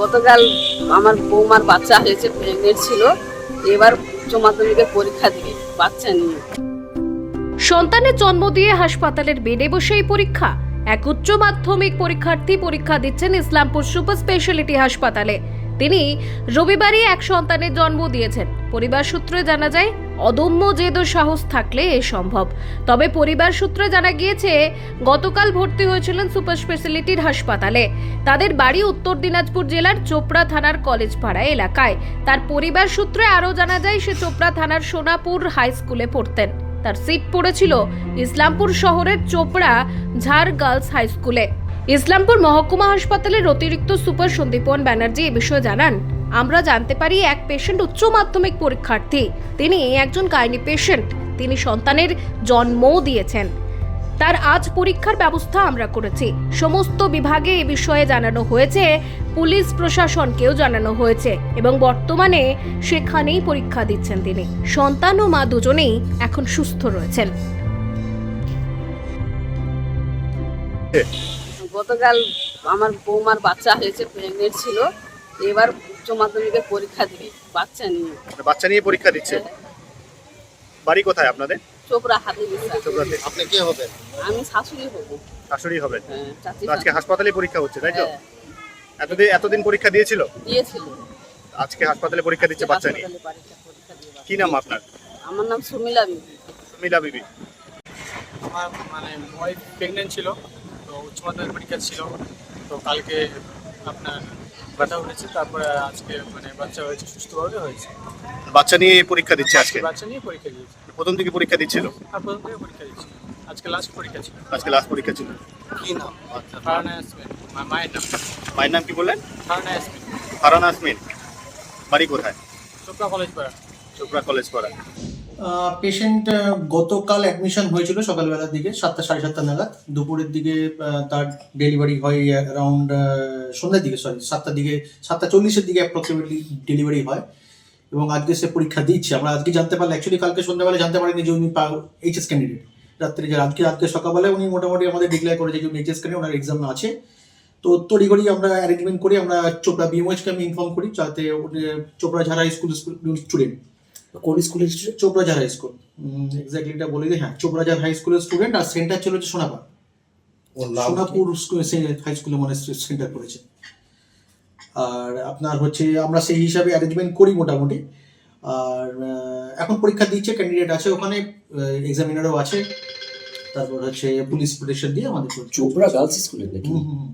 গতকাল আমার বৌমার বাচ্চা হয়েছে প্রেগনেন্ট ছিল। এবার উচ্চ মাধ্যমিকের পরীক্ষা দিবে, বাচ্চা নিয়ে। সন্তানের জন্ম দিয়ে হাসপাতালের বেডে বসেই পরীক্ষা। এক উচ্চ মাধ্যমিক পরীক্ষার্থী পরীক্ষা দিচ্ছেন ইসলামপুর সুপার স্পেশালিটি হাসপাতালে। তিনি রবিবারই এক সন্তানের জন্ম দিয়েছেন। পরিবার সূত্রে জানা যায় অদম্য জেদ ও সাহস থাকলে এ সম্ভব। তবে পরিবার সূত্রে জানা গিয়েছে, গতকাল ভর্তি হয়েছিলেন সুপার স্পেশালিটির হাসপাতালে। তাদের বাড়ি উত্তর দিনাজপুর জেলার চোপড়া থানার কলেজ পাড়া এলাকায়। তার পরিবার সূত্রে আরও জানা যায়, সে চোপড়া থানার সোনাপুর হাই স্কুলে পড়তেন। তার সিট পড়েছিল ইসলামপুর শহরের চোপড়া ঝাড় গার্লস হাই স্কুলে। ইসলামপুর মহকুমা হাসপাতালের অতিরিক্ত সুপার সন্দীপন ব্যানার্জি এ বিষয়ে জানান আমরা জানতে পারি এক পেশেন্ট উচ্চ মাধ্যমিক পরীক্ষার্থী। তিনি একজন গাইনি পেশেন্ট তিনি সন্তানের জন্মও দিয়েছেন। তার আজ পরীক্ষার ব্যবস্থা আমরা করেছি। সমস্ত বিভাগে এ বিষয়ে জানানো হয়েছে, পুলিশ প্রশাসনকেও জানানো হয়েছে এবং বর্তমানে সেখানেই পরীক্ষা দিচ্ছেন তিনি। সন্তান ও মা দুজনেই এখন সুস্থ রয়েছেন। গতকাল আমার বৌমার বাচ্চা হয়েছে প্রেগনেন্ট ছিল। এবার উচ্চ মাধ্যমিকের পরীক্ষা দিবে বাচ্চা নিয়ে। মানে বাচ্চা নিয়ে পরীক্ষা দিচ্ছে? বাড়ি কোথায় আপনাদের? চোপড়া হাতে চোপড়াতে। আপনি কে হবেন? আমি শাশুড়ি হব। শাশুড়ি হবে হ্যাঁ, আজকে হাসপাতালে পরীক্ষা হচ্ছে তাই তো? হ্যাঁ, এতদিন এতদিন পরীক্ষা দিয়েছিল? দিয়েছিল। আজকে হাসপাতালে পরীক্ষা দিচ্ছে বাচ্চা নিয়ে। কি নাম আপনার? আমার নাম সুমিলা বিবি। সুমিলা বিবি। আমার মানে ওয়াইফ প্রেগনেন্ট ছিল তো উচ্চ মাধ্যমিক পরীক্ষা ছিল তো কালকে আপনার ব্যথা উঠেছে তারপরে আজকে মানে বাচ্চা হয়েছে সুস্থভাবে হয়েছে। বাচ্চা নিয়ে পরীক্ষা দিচ্ছে আজকে? বাচ্চা নিয়ে পরীক্ষা দিয়েছে। প্রথম থেকে পরীক্ষা দিচ্ছিল? আর প্রথম থেকে পরীক্ষা দিয়েছে। আজকে লাস্ট পরীক্ষা ছিল। আজকে লাস্ট পরীক্ষা ছিল। কি নাম? নাম? ফারানা ইয়াসমিন। মায়ের নাম? মায়ের নাম কি বললেন? ফারানা ইয়াসমিন। ফারান আসমিন বাড়ি কোথায়? চোপড়া কলেজ পাড়া। চোপড়া কলেজ পাড়া। পেশেন্ট গতকাল অ্যাডমিশন হয়েছিল সকালবেলার দিকে, সাতটা, সাড়ে সাতটা নাগাদ। দুপুরের দিকে তার ডেলিভারি হয় অ্যারাউন্ড সন্ধ্যার দিকে সরি সাতটার দিকে, সাতটা চল্লিশের দিকে অ্যাপ্রক্সিমেটলি ডেলিভারি হয়। এবং আজকে সে পরীক্ষা দিচ্ছে। আমরা আজকে জানতে পারলাম অ্যাকচুয়ালি কালকে সন্ধ্যাবেলা জানতে পারিনি যে উনি এইচএস ক্যান্ডিডেট রাত্রে যে, আজকে আজকে সকালবেলায় উনি মোটামুটি আমাদের ডিক্লেয়ার করেছে যে উনি এইচএস ক্যান্ডিডেট ওনার এক্সাম আছে। তো তড়িঘড়ি আমরা অ্যারেঞ্জমেন্ট করি, আমরা চোপড়া বিএমএইচকে আমি ইনফর্ম করি, যাতে চোপড়া ঝাড়া স্কুল স্টুডেন্ট কোন স্কুলের student Choprajhar high school exactly এটা বলে দিই। হ্যাঁ চোপড়াজার হাই স্কুলের স্টুডেন্ট আর সেন্টার ছিল হচ্ছে সোনাপুর। নাম সোনাপুর হাই স্কুলে মানে সেন্টার করেছে। আর আপনার হচ্ছে আমরা সেই হিসাবে অ্যারেঞ্জমেন্ট করি মোটামুটি। আর এখন পরীক্ষা দিচ্ছে ক্যান্ডিডেট আছে ওখানে এক্সামিনারও আছে। তারপর হচ্ছে পুলিশ প্রোটেকশন দিয়ে আমাদের চোপড়া গার্লস স্কুলে নাকি? হুম।